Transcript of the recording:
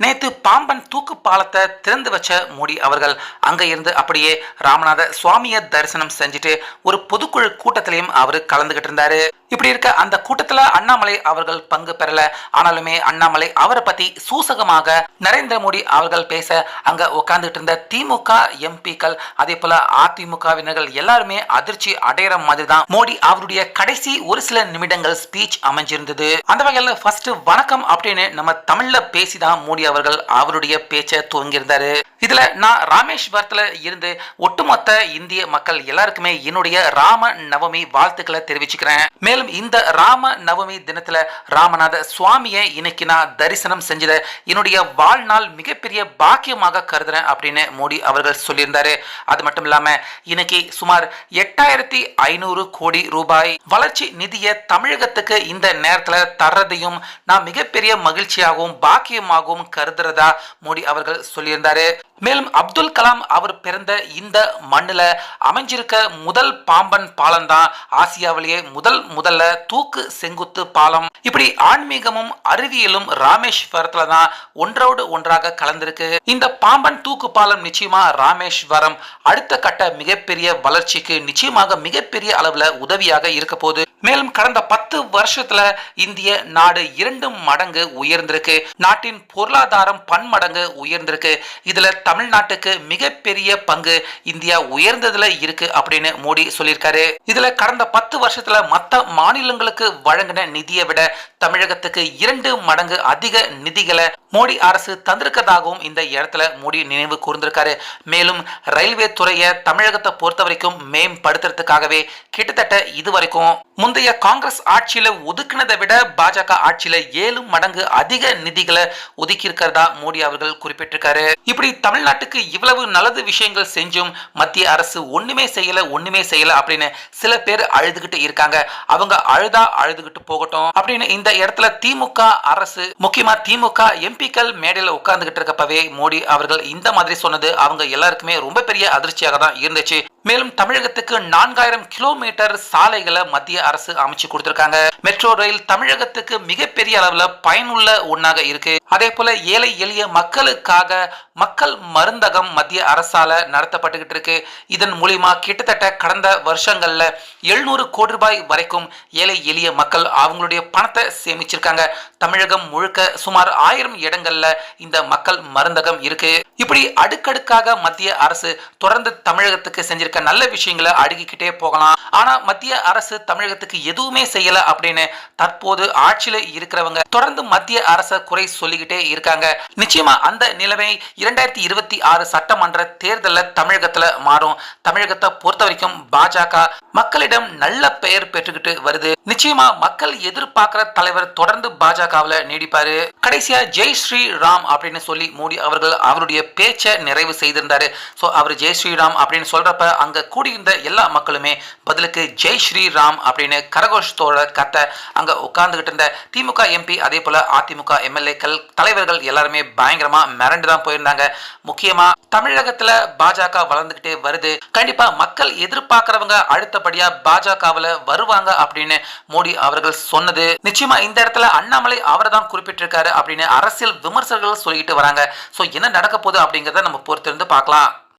நேத்து பாம்பன் தூக்கு பாலத்தை திறந்து வச்ச மோடி அவர்கள் அங்க இருந்து அப்படியே ராமநாத சுவாமியை தரிசனம் செஞ்சுட்டு ஒரு பொதுக்குழு கூட்டத்திலையும் அவர் கலந்துகிட்டு இருந்தாரு. இப்படி இருக்க அந்த கூட்டத்துல அண்ணாமலை அவர்கள் பங்கு பெறல. ஆனாலுமே அண்ணாமலை அவரை பத்தி சூசகமாக நரேந்திர மோடி அவர்கள் பேச அங்க உட்கார்ந்துட்டு இருந்த திமுக எம்பிக்கள் அதே போல அதிமுகவினர்கள் எல்லாருமே அதிர்ச்சி அடையிற மாதிரி தான் மோடி அவருடைய கடைசி ஒரு சில நிமிடங்கள் ஸ்பீச் அமைஞ்சிருந்தது. அந்த வகையில் ஃபர்ஸ்ட் வணக்கம் அப்படின்னு நம்ம தமிழ்ல பேசிதான் மோடி அவர்கள் அவருடைய பேச்சை துவங்கியிருந்தாரு. இதுல நான் ராமேஸ்வரத்துல இருந்து ஒட்டுமொத்த இந்திய மக்கள் எல்லாருக்குமே என்னுடைய ராம நவமி வாழ்த்துக்களை தெரிவிச்சுக்கிறேன். மேலும் இந்த ராம நவமி தினத்துல ராமநாத சுவாமியை இன்னைக்கு நான் தரிசனம் செஞ்சத என்னுடைய வாழ்நாள் மிகப்பெரிய பாக்கியமாக கருதுறேன் அப்படின்னு மோடி அவர்கள் சொல்லியிருந்தாரு. அது மட்டும் இல்லாம இன்னைக்கு சுமார் எட்டாயிரத்தி ஐநூறு கோடி ரூபாய் வளர்ச்சி நிதியை தமிழகத்துக்கு இந்த நேரத்துல தர்றதையும் நான் மிகப்பெரிய மகிழ்ச்சியாகவும் பாக்கியமாகவும் கருதுறதா மோடி அவர்கள் சொல்லியிருந்தாரு. மேலும் அப்துல் கலாம் அவர் பிறந்த இந்த மண்ணுல அமைஞ்சிருக்க முதல் பாம்பன் பாலம் தான் ஆசியாவிலேயே முதல் முதல்ல தூக்கு செங்குத்து பாலம். இப்படி ஆன்மீகமும் அறிவியலும் ராமேஸ்வரத்துல தான் ஒன்றோடு ஒன்றாக கலந்திருக்கு. இந்த பாம்பன் தூக்கு பாலம் நிச்சயமா ராமேஸ்வரம். அடுத்த கட்ட மிகப்பெரிய வளர்ச்சிக்கு நிச்சயமாக மிகப்பெரிய அளவுல உதவியாக இருக்க போகுது. மேலும் கடந்த பத்து வருஷத்துல இந்திய நாடு இரண்டு மடங்கு உயர்ந்திருக்கு. நாட்டின் பொருளாதாரம் பன்மடங்கு உயர்ந்திருக்கு. இதுல தமிழ்நாட்டுக்கு மிகப்பெரிய பங்கு இந்தியா உயர்ந்ததுல இருக்கு அப்படின்னு மோடி சொல்லியிருக்காரு. இதுல கடந்த பத்து வருஷத்துல மத்த மாநிலங்களுக்கு வழங்கின நிதியை விட தமிழகத்துக்கு இரண்டு மடங்கு அதிக நிதிகளை மோடி அரசு தந்திருக்கதாகவும் இந்த இடத்துல மோடி நினைவு கூர்ந்திருக்காரு. மேலும் ரயில்வே துறையை தமிழகத்தை பொறுத்த வரைக்கும் மேம்படுத்துறதுக்காகவே கிட்டத்தட்ட இதுவரைக்கும் முந்தைய காங்கிரஸ் ஆட்சியில ஒதுக்கினதை விட பாஜக ஆட்சியில ஏழு மடங்கு அதிக நிதிகளை ஒதுக்கி இருக்கிறதா மோடி அவர்கள் குறிப்பிட்டிருக்காரு. இப்படி தமிழ்நாட்டுக்கு இவ்வளவு நல்லது விஷயங்கள் செஞ்சும் மத்திய அரசு ஒண்ணுமே செய்யல ஒண்ணுமே செய்யல அப்படின்னு சில பேர் அழுதுகிட்டு இருக்காங்க. அவங்க அழுதா அழுதுகிட்டு போகட்டும் அப்படின்னு இந்த இடத்துல திமுக அரசு முக்கியமா திமுக எம்பிக்கள் மேடையில உட்கார்ந்துகிட்டு இருக்கப்பவே மோடி அவர்கள் இந்த மாதிரி சொன்னது அவங்க எல்லாருக்குமே ரொம்ப பெரிய அதிர்ச்சியாக தான் இருந்துச்சு. மேலும் தமிழகத்துக்கு நான்காயிரம் கிலோமீட்டர் சாலைகளை மத்திய அரசு அமைச்சு கொடுத்திருக்காங்க. மெட்ரோ ரயில் தமிழகத்துக்கு மிகப்பெரிய அளவுல பயனுள்ள ஒன்னாக இருக்கு. அதே போல ஏழை எளிய மக்களுக்காக மக்கள் மருந்தகம் மத்திய அரசால நடத்தப்பட்டுகிட்டு இருக்கு. இதன் மூலியமா கிட்டத்தட்ட கடந்த வருஷங்கள்ல எழுநூறு கோடி ரூபாய் வரைக்கும் ஏழை எளிய மக்கள் அவங்களுடைய பணத்தை சேமிச்சிருக்காங்க. தமிழகம் முழுக்க சுமார் ஆயிரம் இடங்கள்ல இந்த மக்கள் மருந்தகம் இருக்கு. இப்படி அடுக்கடுக்காக மத்திய அரசு தொடர்ந்து தமிழகத்துக்கு செஞ்சிருக்க இருக்க நல்ல விஷயங்களை அடுக்கிக்கிட்டே போகலாம். ஆனா மத்திய அரசு தமிழகத்துக்கு எதுவுமே செய்யல அப்படின்னு தற்போது ஆட்சியில இருக்கிறவங்க தொடர்ந்து மத்திய அரச குறை சொல்லிக்கிட்டே இருக்காங்க. நிச்சயமா அந்த நிலைமை இரண்டாயிரத்தி இருபத்தி ஆறு சட்டமன்ற தேர்தலில் தமிழகத்துல மாறும். தமிழகத்தை பொறுத்த வரைக்கும் பாஜக மக்களிடம் நல்ல பெயர் பெற்றுக்கிட்டு வருது. நிச்சயமா மக்கள் எதிர்பார்க்கிற தலைவர் தொடர்ந்து பாஜகவில் நீடிப்பாரு. கடைசியா ஜெய் ஸ்ரீ ராம் அப்படின்னு சொல்லி மோடி அவர்கள் அவருடைய பேச்சை நிறைவு செய்திருந்தாரு. ஸோ அவர் ஜெய் ஸ்ரீராம் அப்படின்னு சொல்றப்ப அங்க கூடியிருந்த எல்லா மக்களுமே பதிலுக்கு ஜெய் ஸ்ரீராம் அப்படின்னு கரகோஷத்தோட கத்த அங்க உட்கார்ந்துகிட்டு இருந்த திமுக எம்பி அதே போல அதிமுக எம்எல்ஏக்கள் தலைவர்கள் எல்லாருமே பயங்கரமா மிரண்டு தான் போயிருந்தாங்க. முக்கியமா தமிழகத்துல பாஜக வளர்ந்துகிட்டே வருது. கண்டிப்பா மக்கள் எதிர்பார்க்கறவங்க அடுத்தபடியா பாஜகவுல வருவாங்க அப்படின்னு மோடி அவர்கள் சொன்னது. நிச்சயமா இந்த இடத்துல அண்ணாமலை அவரை தான் குறிப்பிட்டிருக்காரு அப்படின்னு அரசியல் விமர்சகர்கள் சொல்லிட்டு வராங்க. ஸோ என்ன நடக்க போகுது அப்படிங்கிறத நம்ம பொறுத்திருந்து பார்க்கலாம்.